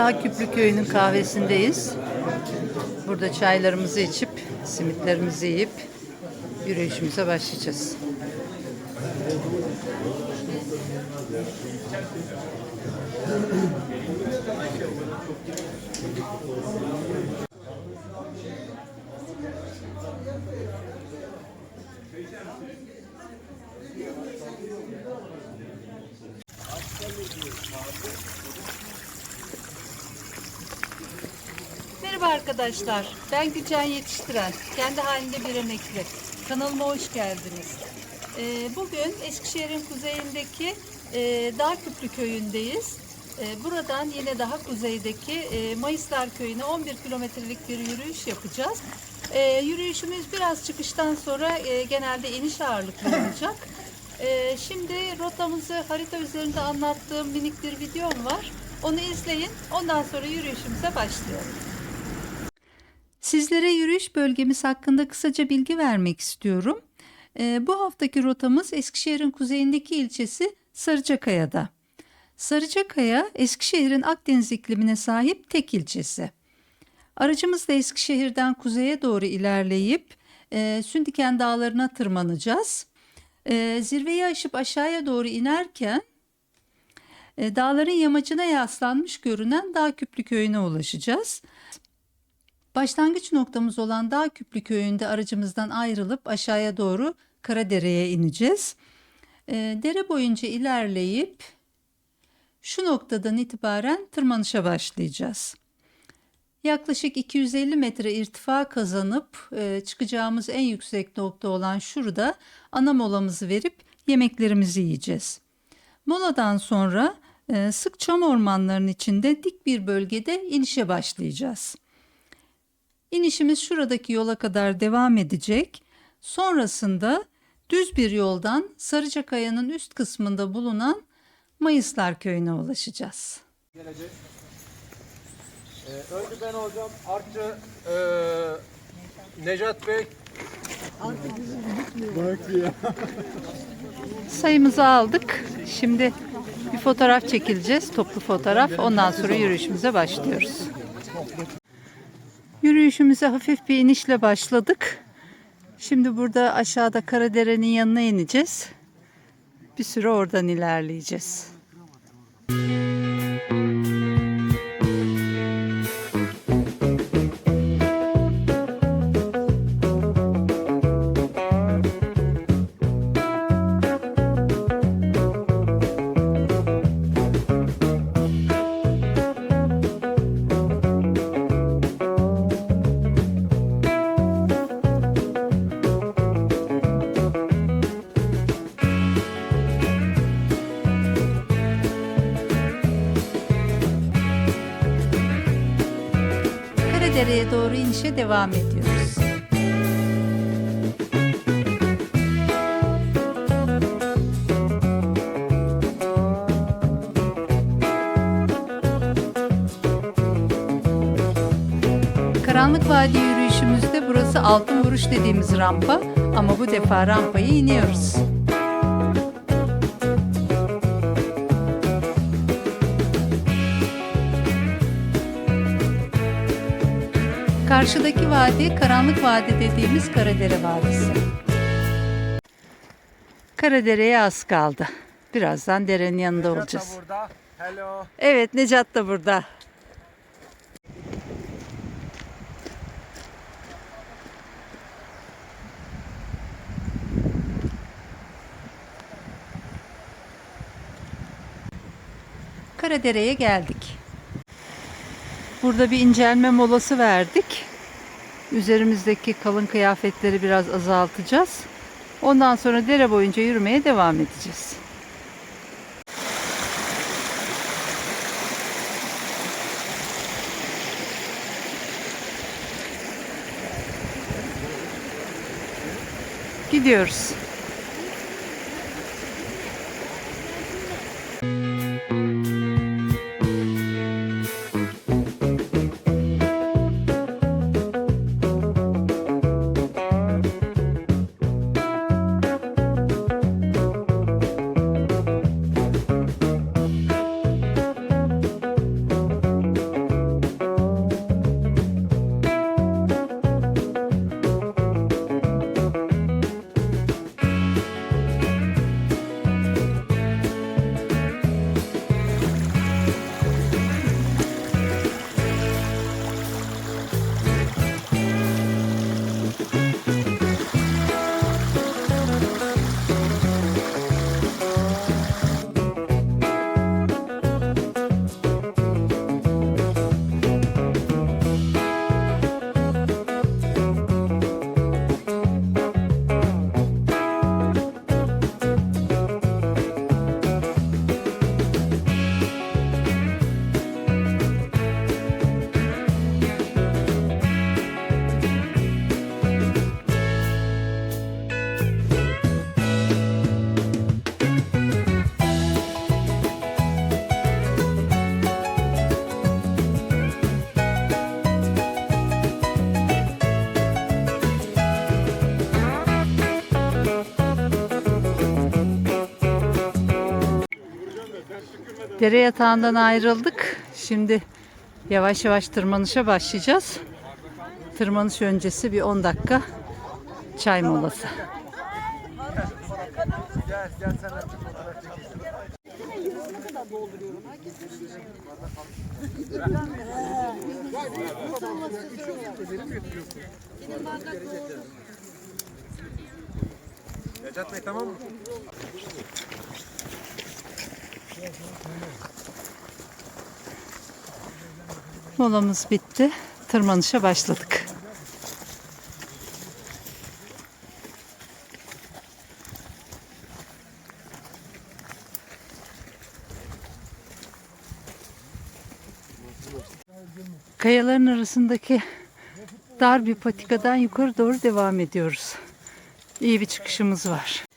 Dağ Küplü Köyü'nün kahvesindeyiz. Burada çaylarımızı içip, simitlerimizi yiyip yürüyüşümüze başlayacağız. Arkadaşlar. Ben Gülcan Yetiştiren. Kendi halinde bir emekli. Kanalıma hoş geldiniz. Ee, bugün Eskişehir'in kuzeyindeki e, Dağ Küplü köyündeyiz. Ee, buradan yine daha kuzeydeki e, Mayıslar köyüne 11 kilometrelik bir yürüyüş yapacağız. Ee, yürüyüşümüz biraz çıkıştan sonra e, genelde iniş ağırlıklı olacak. Şimdi rotamızı harita üzerinde anlattığım minik bir videom var. Onu izleyin. Ondan sonra yürüyüşümüze başlayalım. Sizlere yürüyüş bölgemiz hakkında kısaca bilgi vermek istiyorum. Ee, bu haftaki rotamız Eskişehir'in kuzeyindeki ilçesi Sarıcakaya'da. Sarıcakaya, Eskişehir'in Akdeniz iklimine sahip tek ilçesi. Aracımızla Eskişehir'den kuzeye doğru ilerleyip e, Sündiken Dağları'na tırmanacağız. E, zirveyi aşıp aşağıya doğru inerken e, dağların yamacına yaslanmış görünen Dağ Küplü Köyü'ne ulaşacağız. Başlangıç noktamız olan Dağ Küplü Köyü'nde aracımızdan ayrılıp aşağıya doğru Karadere'ye ineceğiz. E, dere boyunca ilerleyip şu noktadan itibaren tırmanışa başlayacağız. Yaklaşık 250 metre irtifa kazanıp e, çıkacağımız en yüksek nokta olan şurada ana molamızı verip yemeklerimizi yiyeceğiz. Moladan sonra e, sık çam ormanlarının içinde dik bir bölgede inişe başlayacağız. İnişimiz şuradaki yola kadar devam edecek. Sonrasında düz bir yoldan Sarıcakaya'nın üst kısmında bulunan Mayıslar Köyü'ne ulaşacağız. gelecek. Ee, önce ben olacağım. Artçı e, Necat Bey. Sayımızı aldık. Şimdi bir fotoğraf çekileceğiz. Toplu fotoğraf. Ondan sonra yürüyüşümüze başlıyoruz. Yürüyüşümüze hafif bir inişle başladık. Şimdi burada aşağıda Karadere'nin yanına ineceğiz. Bir süre oradan ilerleyeceğiz. Karadere'ye inişe devam ediyoruz. Karanlık Vadi yürüyüşümüzde burası altın vuruş dediğimiz rampa ama bu defa rampayı iniyoruz. Karşıdaki vadi Karanlık Vadi dediğimiz Karadere Vadisi. Karadere'ye az kaldı. Birazdan derenin yanında Necat da olacağız. burada. Hello. Evet Necat da burada. Karadere'ye geldik. Burada bir incelme molası verdik. Üzerimizdeki kalın kıyafetleri biraz azaltacağız. Ondan sonra dere boyunca yürümeye devam edeceğiz. Gidiyoruz. Dere yatağından ayrıldık. Şimdi yavaş yavaş tırmanışa başlayacağız. Tırmanış öncesi bir 10 dakika çay molası. Necat Bey tamam mı? Molamız bitti. Tırmanışa başladık. Kayaların arasındaki dar bir patikadan yukarı doğru devam ediyoruz. İyi bir çıkışımız var.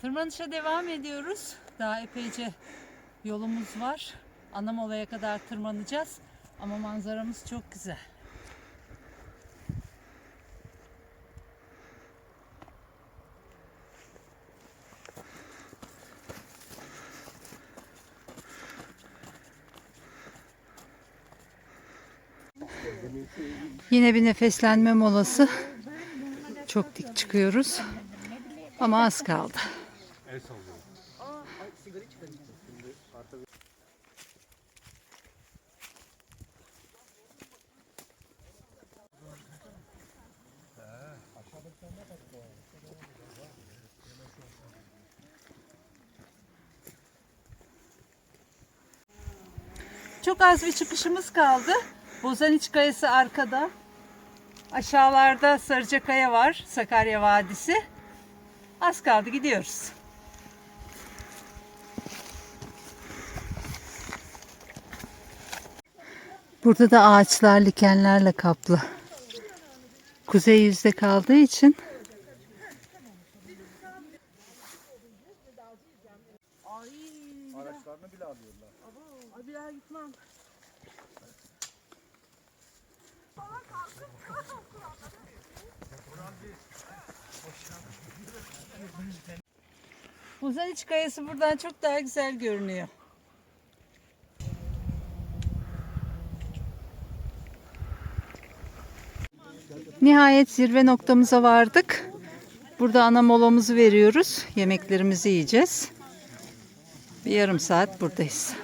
Tırmanışa devam ediyoruz. Daha epeyce yolumuz var. Anamola'ya kadar tırmanacağız. Ama manzaramız çok güzel. Yine bir nefeslenme molası. Çok dik çıkıyoruz. Ama az kaldı. Çok az bir çıkışımız kaldı. Bozaniç Kayası arkada. Aşağılarda Sarıcakaya var, Sakarya Vadisi. Az kaldı gidiyoruz. Burada da ağaçlar likenlerle kaplı. Kuzey yüzde kaldığı için Araçlarını bile alıyorlar. Bozaniç Kayası buradan çok daha güzel görünüyor. Nihayet zirve noktamıza vardık. Burada ana molamızı veriyoruz. Yemeklerimizi yiyeceğiz. Bir yarım saat buradayız.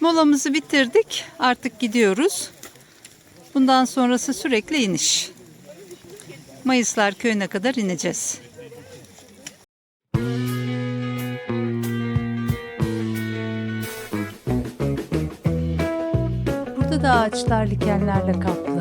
Molamızı bitirdik. Artık gidiyoruz. Bundan sonrası sürekli iniş. Mayıslar köyüne kadar ineceğiz. Burada da ağaçlar likenlerle kaplı.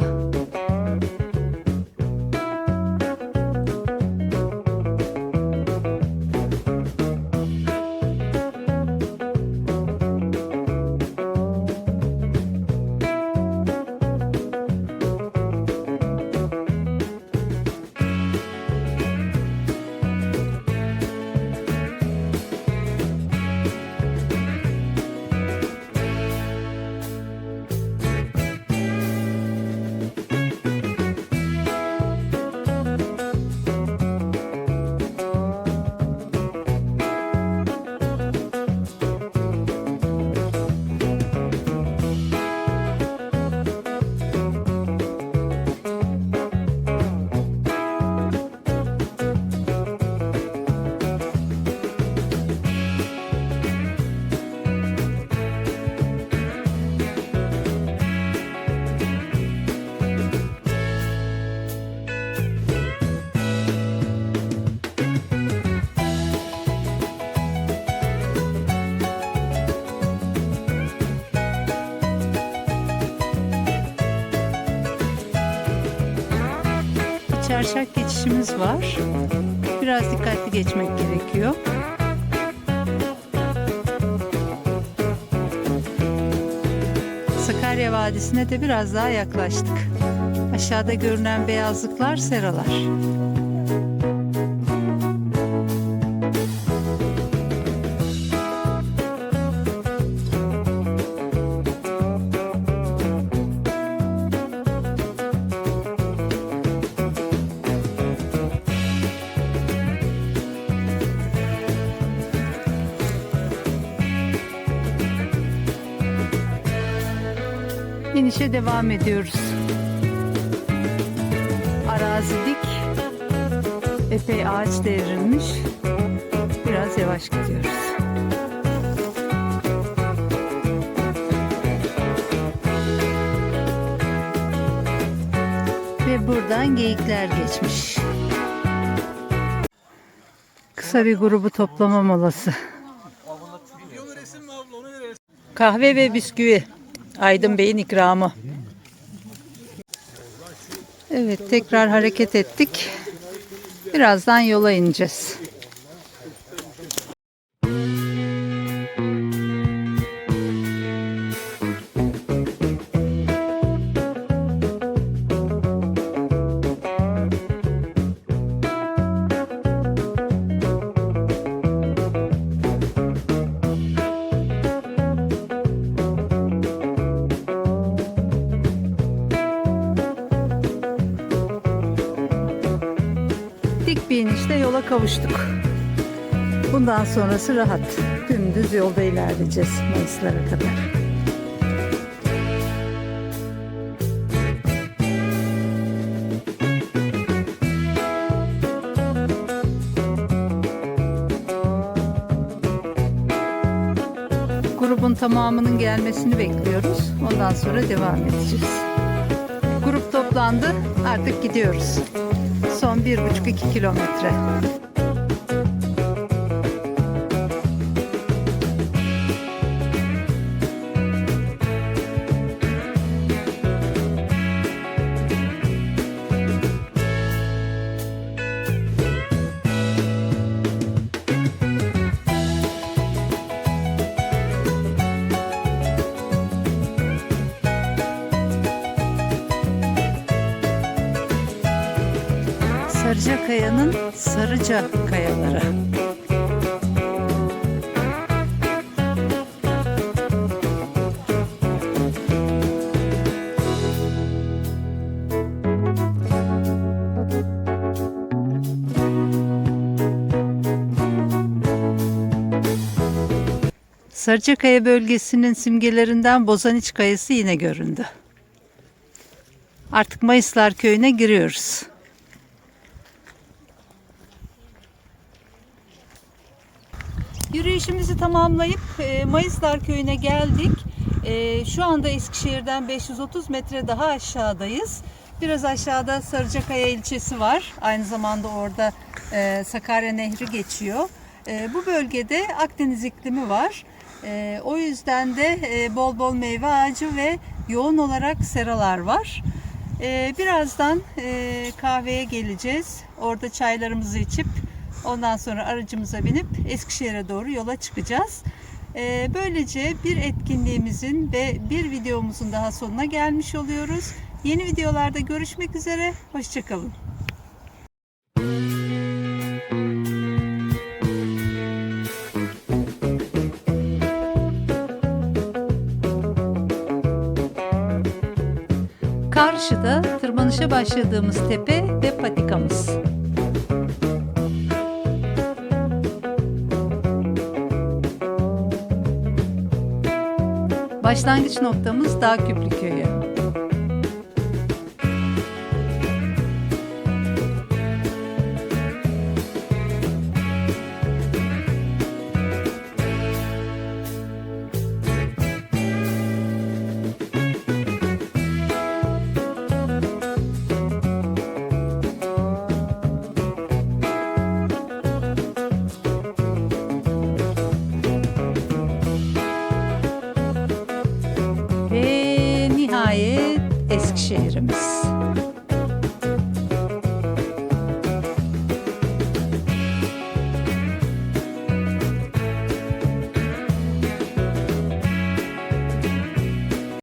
Çarşak geçişimiz var. Biraz dikkatli geçmek gerekiyor. Sakarya Vadisi'ne de biraz daha yaklaştık. Aşağıda görünen beyazlıklar seralar. Yürüyüşe devam ediyoruz. Arazi dik. Epey ağaç devrilmiş. Biraz yavaş gidiyoruz. Ve buradan geyikler geçmiş. Kısa bir grubu toplama molası. Kahve ve bisküvi. Aydın Bey'in ikramı. Evet tekrar hareket ettik. Birazdan yola ineceğiz. Kavuştuk. Bundan sonrası rahat. Dümdüz yolda ilerleyeceğiz Mayıslara kadar. Grubun tamamının gelmesini bekliyoruz. Ondan sonra devam edeceğiz. Grup toplandı. Artık gidiyoruz. Son bir buçuk iki kilometre. Kaya'nın Sarıca Kayaları. Sarıcakaya bölgesinin simgelerinden Bozaniç Kayası yine göründü. Artık Mayıslar Köyü'ne giriyoruz. Yürüyüşümüzü tamamlayıp e, Mayıslar Köyü'ne geldik. E, Şu anda Eskişehir'den 530 metre daha aşağıdayız. Biraz aşağıda Sarıcakaya ilçesi var. Aynı zamanda orada e, Sakarya Nehri geçiyor. Bu bölgede Akdeniz iklimi var. O yüzden de bol bol meyve ağacı ve yoğun olarak seralar var. Birazdan kahveye geleceğiz. Orada çaylarımızı içip Ondan sonra aracımıza binip Eskişehir'e doğru yola çıkacağız. Ee, böylece bir etkinliğimizin ve bir videomuzun daha sonuna gelmiş oluyoruz. Yeni videolarda görüşmek üzere. Hoşçakalın. Karşıda tırmanışa başladığımız tepe ve patikamız. Başlangıç noktamız Dağ Küplü